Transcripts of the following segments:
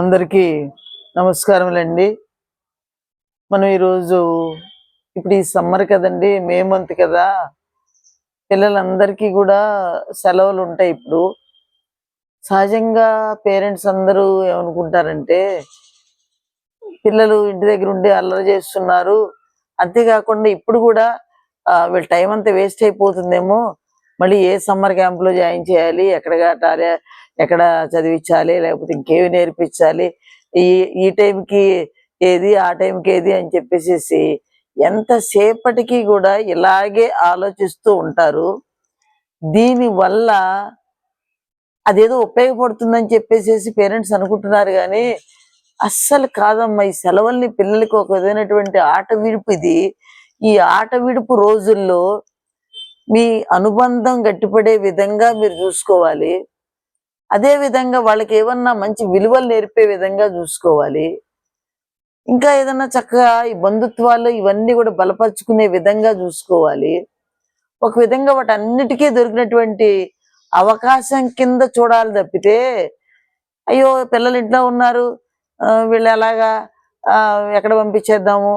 అందరికీ నమస్కారములండి. మనం ఈరోజు ఇప్పుడు ఈ సమ్మర్ కదండి మే మంత్ కదా. పిల్లలందరికీ కూడా సెలవులు ఉంటాయి ఇప్పుడు. సహజంగా పేరెంట్స్ అందరూ ఏమనుకుంటారంటే పిల్లలు ఇంటి దగ్గర ఉండి అల్లరి చేస్తున్నారు. అంతేకాకుండా ఇప్పుడు కూడా వీళ్ళ టైం అంతా వేస్ట్ అయిపోతుందేమో. మళ్ళీ ఏ సమ్మర్ క్యాంప్లో జాయిన్ చేయాలి ఎక్కడ కట్టాలి ఎక్కడ చదివించాలి లేకపోతే ఇంకేమి నేర్పించాలి ఈ ఈ టైంకి ఏది ఆ టైంకి ఏది అని చెప్పేసి ఎంతసేపటికి కూడా ఇలాగే ఆలోచిస్తూ ఉంటారు. దీని వల్ల అదేదో ఉపయోగపడుతుందని చెప్పేసి పేరెంట్స్ అనుకుంటున్నారు కానీ అస్సలు కాదమ్మా ఈ సెలవుల్ని పిల్లలకి ఒక విధమైనటువంటి ఆట విడుపు ఇది. ఈ ఆట విడుపు రోజుల్లో మీ అనుబంధం గట్టిపడే విధంగా మీరు చూసుకోవాలి. అదే విధంగా వాళ్ళకి ఏమన్నా మంచి విలువలు నేర్పే విధంగా చూసుకోవాలి. ఇంకా ఏదన్నా చక్కగా ఈ బంధుత్వాలు ఇవన్నీ కూడా బలపరుచుకునే విధంగా చూసుకోవాలి. ఒక విధంగా వాటన్నిటికీ దొరికినటువంటి అవకాశం కింద చూడాలి తప్పితే అయ్యో పిల్లలు ఇంట్లో ఉన్నారు వీళ్ళు ఎలాగా ఆ, ఎక్కడ పంపించేద్దాము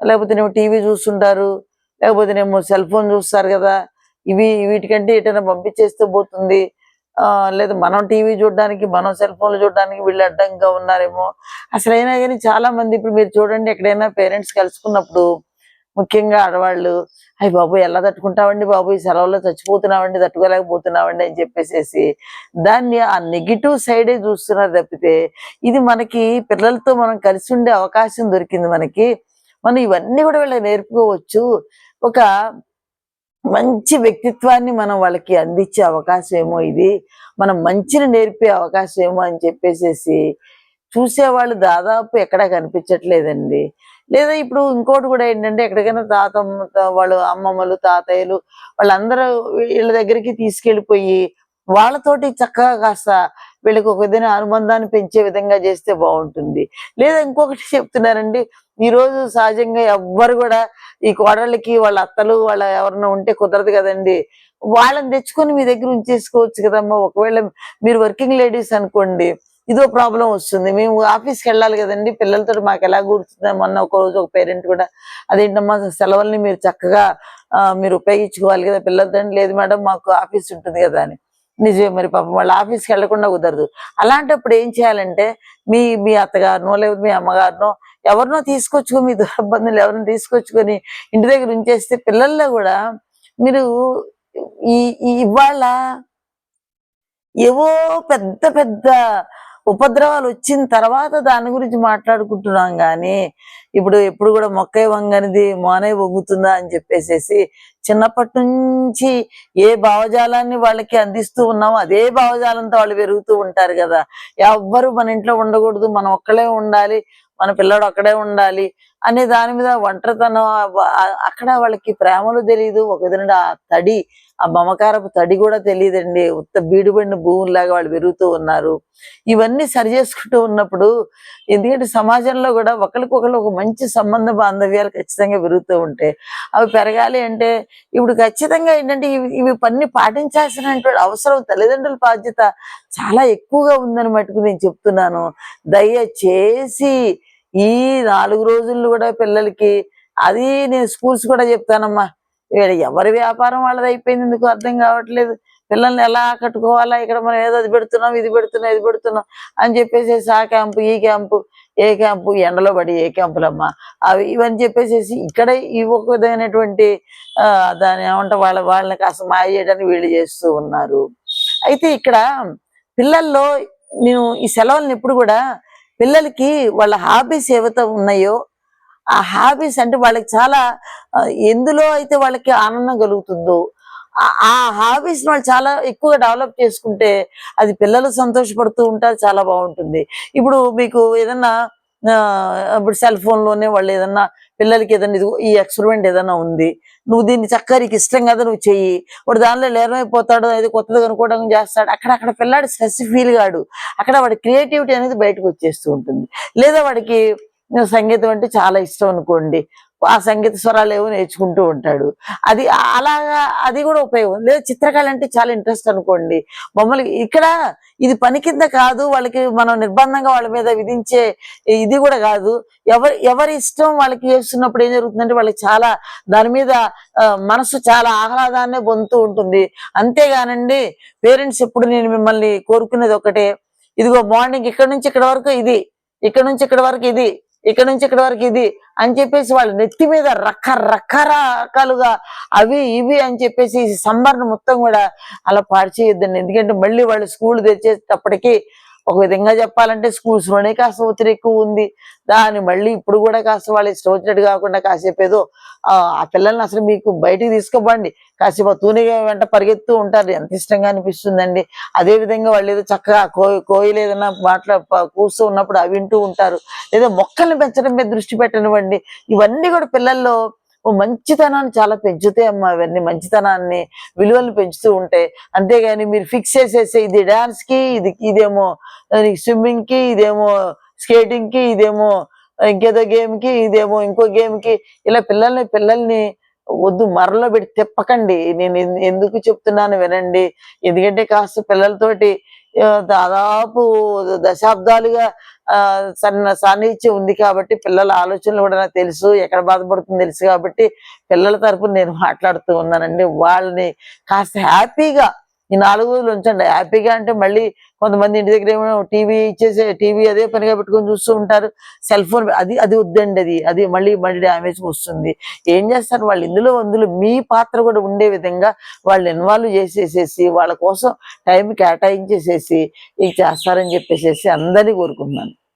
లేకపోతే నేమో టీవీ చూస్తుంటారు లేకపోతే నేమో సెల్ ఫోన్ చూస్తారు కదా ఇవి వీటికంటే ఎటైనా పంపించేస్తే పోతుంది లేదు మనం టీవీ చూడడానికి మనం సెల్ ఫోన్లు చూడడానికి వీళ్ళు అడ్డంగా ఉన్నారేమో. అసలు అయినా కానీ చాలా మంది ఇప్పుడు మీరు చూడండి ఎక్కడైనా పేరెంట్స్ కలుసుకున్నప్పుడు ముఖ్యంగా ఆడవాళ్ళు అయ్యి బాబు ఎలా తట్టుకుంటామండి బాబు? ఈ సెలవుల్లో చచ్చిపోతున్నామండి తట్టుకోలేకపోతున్నామండి అని చెప్పేసేసి దాన్ని ఆ నెగిటివ్ సైడే చూస్తున్నారు తప్పితే ఇది మనకి పిల్లలతో మనం కలిసి ఉండే అవకాశం దొరికింది మనకి. మనం ఇవన్నీ కూడా వీళ్ళకి నేర్పుకోవచ్చు. ఒక మంచి వ్యక్తిత్వాన్ని మనం వాళ్ళకి అందించే అవకాశం ఏమో ఇది. మనం మంచిని నేర్పే అవకాశం ఏమో అని చెప్పేసేసి చూసేవాళ్ళు దాదాపు ఎక్కడా కనిపించట్లేదండి. లేదా ఇప్పుడు ఇంకోటి కూడా ఏంటంటే ఎక్కడికైనా తాతమ్మ వాళ్ళు అమ్మమ్మలు తాతయ్యలు వాళ్ళందరూ వీళ్ళ దగ్గరికి తీసుకెళ్ళిపోయి వాళ్ళతోటి చక్కగా కాస్త వీళ్ళకి ఒక విధమైన అనుబంధాన్ని పెంచే విధంగా చేస్తే బాగుంటుంది. లేదా ఇంకొకటి చెప్తున్నారండి ఈ రోజు సహజంగా ఎవ్వరు కూడా ఈ కోడళ్ళకి వాళ్ళ అత్తలు వాళ్ళ ఎవరన్నా ఉంటే కుదరదు కదండి. వాళ్ళని తెచ్చుకొని మీ దగ్గర ఉంచేసుకోవచ్చు కదమ్మా. ఒకవేళ మీరు వర్కింగ్ లేడీస్ అనుకోండి ఇదో ప్రాబ్లం వస్తుంది. మేము ఆఫీస్కి వెళ్ళాలి కదండి. పిల్లలతో మాకు ఎలా కూర్చుంది మొన్న ఒక రోజు ఒక పేరెంట్ కూడా అదేంటమ్మా సెలవుల్ని మీరు చక్కగా మీరు ఉపయోగించుకోవాలి కదా పిల్లలతో లేదు మేడం మాకు ఆఫీస్ ఉంటుంది కదా అని. నిజమే మరి పాపం వాళ్ళ ఆఫీస్కి వెళ్ళకుండా కుదరదు. అలాంటప్పుడు ఏం చేయాలంటే మీ మీ అత్తగారినో లేదు మీ అమ్మగారినో ఎవరినో తీసుకొచ్చుకో మీ దురబంధులు ఎవరినో తీసుకొచ్చుకొని ఇంటి దగ్గర ఉంచేస్తే పిల్లల్లో కూడా మీరు ఈ ఇవాళ ఏవో పెద్ద పెద్ద ఉపద్రవాలు వచ్చిన తర్వాత దాని గురించి మాట్లాడుకుంటున్నాం కానీ ఇప్పుడు ఎప్పుడు కూడా మొక్కే వంగనిది మోనే వంగుతుందా అని చెప్పేసేసి చిన్నప్పటి నుంచి ఏ భావజాలాన్ని వాళ్ళకి అందిస్తూ ఉన్నామో అదే భావజాలంతో వాళ్ళు పెరుగుతూ ఉంటారు కదా. ఎవ్వరు మన ఇంట్లో ఉండకూడదు మనం ఒక్కడే ఉండాలి మన పిల్లడు ఒక్కడే ఉండాలి అనే దాని మీద ఒంటరితనం అక్కడ వాళ్ళకి ప్రేమలు తెలియదు ఒక విధంగా ఆ తడి ఆ మమకారపు తడి కూడా తెలియదండి ఉత్త బీడుబడిన భూముల్లాగా వాళ్ళు పెరుగుతూ ఉన్నారు. ఇవన్నీ సరి చేసుకుంటూ ఉన్నప్పుడు ఎందుకంటే సమాజంలో కూడా ఒకరికొకరు ఒక మంచి సంబంధ బాంధవ్యాలు ఖచ్చితంగా పెరుగుతూ ఉంటాయి అవి పెరగాలి అంటే ఇప్పుడు ఖచ్చితంగా ఏంటంటే ఇవి ఇవి పని పాటించాల్సినటువంటి అవసరం తల్లిదండ్రుల బాధ్యత చాలా ఎక్కువగా ఉందని మటుకు నేను చెప్తున్నాను. దయచేసి ఈ నాలుగు రోజుల్లో కూడా పిల్లలకి అది నేను స్కూల్స్ కూడా చెప్తానమ్మా. వీళ్ళ ఎవరి వ్యాపారం వాళ్ళది అయిపోయింది ఎందుకు అర్థం కావట్లేదు. పిల్లల్ని ఎలా కట్టుకోవాలా ఇక్కడ మనం ఏదో అది పెడుతున్నాం ఇది పెడుతున్నాం ఇది పెడుతున్నాం అని చెప్పేసి ఆ క్యాంపు ఈ క్యాంపు ఏ క్యాంపు ఎండలో పడి ఏ క్యాంపులమ్మా. అవి ఇవన్నీ చెప్పేసేసి ఇక్కడ ఈ ఒక విధమైనటువంటి దాని ఏమంటే వాళ్ళ వాళ్ళని కాస్త మాయ చేయడానికి వీళ్ళు చేస్తూ ఉన్నారు. అయితే ఇక్కడ పిల్లల్లో నేను ఈ సెలవులను ఎప్పుడు కూడా పిల్లలకి వాళ్ళ హాబీస్ ఏవైతే ఉన్నాయో ఆ హాబీస్ అంటే వాళ్ళకి చాలా ఎందులో అయితే వాళ్ళకి ఆనందం కలుగుతుందో ఆ- హాబీస్ వాళ్ళు చాలా ఎక్కువగా డెవలప్ చేసుకుంటే అది పిల్లలు సంతోషపడుతూ ఉంటారు చాలా బాగుంటుంది. ఇప్పుడు మీకు ఏదన్నా ఇప్పుడు సెల్ ఫోన్లోనే వాళ్ళు ఏదన్నా పిల్లలకి ఏదన్నా ఈ ఎక్స్పెరిమెంట్ ఏదైనా ఉంది నువ్వు దీన్ని చక్కగా నీకు ఇష్టం కదా నువ్వు చెయ్యి. వాడు దానిలో లేరమైపోతాడు అది కొత్తది కనుక్కోవడం చేస్తాడు. అక్కడ అక్కడ పిల్లాడు స్ట్రెస్ ఫీల్ కాడు. అక్కడ వాడి క్రియేటివిటీ అనేది బయటకు వచ్చేస్తూ ఉంటుంది. లేదా వాడికి సంగీతం అంటే చాలా ఇష్టం అనుకోండి. ఆ సంగీత స్వరాలు ఏవో నేర్చుకుంటూ ఉంటాడు. అది అలాగా అది కూడా ఉపయోగం. లేదా చిత్రకళ అంటే చాలా ఇంట్రెస్ట్ అనుకోండి. మమ్మల్ని ఇక్కడ ఇది పని కింద కాదు వాళ్ళకి మనం నిర్బంధంగా వాళ్ళ మీద విధించే ఇది కూడా కాదు. ఎవరి ఎవరి ఇష్టం వాళ్ళకి చేస్తున్నప్పుడు ఏం జరుగుతుందంటే వాళ్ళకి చాలా దాని మీద మనసు చాలా ఆహ్లాదాన్ని పొందుతూ ఉంటుంది. అంతేగానండి పేరెంట్స్ ఎప్పుడు నేను మిమ్మల్ని కోరుకునేది ఒకటే. ఇదిగో మార్నింగ్ ఇక్కడ నుంచి ఇక్కడ వరకు ఇది ఇక్కడ నుంచి ఇక్కడ వరకు ఇది ఇక్కడ నుంచి ఇక్కడ వరకు ఇది అని చెప్పేసి వాళ్ళ నెత్తి మీద రకరకరకాలుగా అవి ఇవి అని చెప్పేసి సంబరణ మొత్తం కూడా అలా పాడు చేయొద్దండి. ఎందుకంటే మళ్ళీ వాళ్ళు స్కూల్ తెచ్చేటప్పటికి ఒక విధంగా చెప్పాలంటే స్కూల్స్లోనే కాస్త ఒత్తిడి ఎక్కువ ఉంది. దాన్ని మళ్ళీ ఇప్పుడు కూడా కాస్త వాళ్ళు ఇష్టం వచ్చినట్టు కాకుండా కాసేపు ఏదో ఆ పిల్లల్ని అసలు మీకు బయటికి తీసుకోబండి కాసేపు తూనిగా వెంట పరిగెత్తూ ఉంటారు. ఎంత ఇష్టంగా అనిపిస్తుందండి. అదే విధంగా వాళ్ళు ఏదో చక్కగా కోయి కోయిలు ఏదైనా మాట్లా ప- ఉన్నప్పుడు అవి వింటూ ఉంటారు. లేదా మొక్కల్ని పెంచడం మీద దృష్టి పెట్టనివ్వండి. ఇవన్నీ కూడా పిల్లల్లో మంచితనాన్ని చాలా పెంచుతాయి అమ్మా ఇవన్నీ మంచితనాన్ని విలువలు పెంచుతూ ఉంటాయి అంతేగాని మీరు ఫిక్స్ చేసేసే ఇది డాన్స్కి ఇది ఇదేమో స్విమ్మింగ్కి ఇదేమో స్కేటింగ్కి ఇదేమో ఇంకేదో గేమ్కి ఇదేమో ఇంకో గేమ్కి ఇలా పిల్లల్ని పిల్లల్ని వద్దు మరలో పెట్టి తిప్పకండి. నేను ఎందుకు చెప్తున్నాను వినండి. ఎందుకంటే కాస్త పిల్లలతోటి దాదాపు దశాబ్దాలుగా సన్న సాన్నిధ్యం ఉంది కాబట్టి పిల్లల ఆలోచనలు కూడా నాకు తెలుసు ఎక్కడ బాధపడుతుందో తెలుసు కాబట్టి పిల్లల తరపున నేను మాట్లాడుతూ ఉన్నానండి. వాళ్ళని కాస్త హ్యాపీగా ఈ నాలుగు రోజులు ఉంచండి. హ్యాపీగా అంటే మళ్ళీ కొంతమంది ఇంటి దగ్గర ఏమో టీవీ ఇచ్చేసే టీవీ అదే పనిగా పెట్టుకొని చూస్తూ ఉంటారు. సెల్ ఫోన్ అది అది వద్దండి అది. అది మళ్ళీ మళ్ళీ డ్యామేజ్ వస్తుంది. ఏం చేస్తారు వాళ్ళు? ఇందులో అందులో మీ పాత్ర కూడా ఉండే విధంగా వాళ్ళు ఇన్వాల్వ్ చేసేసేసి వాళ్ళ కోసం టైం కేటాయించేసేసి ఇది చేస్తారని చెప్పేసేసి అందరినీ కోరుకుంటున్నాను.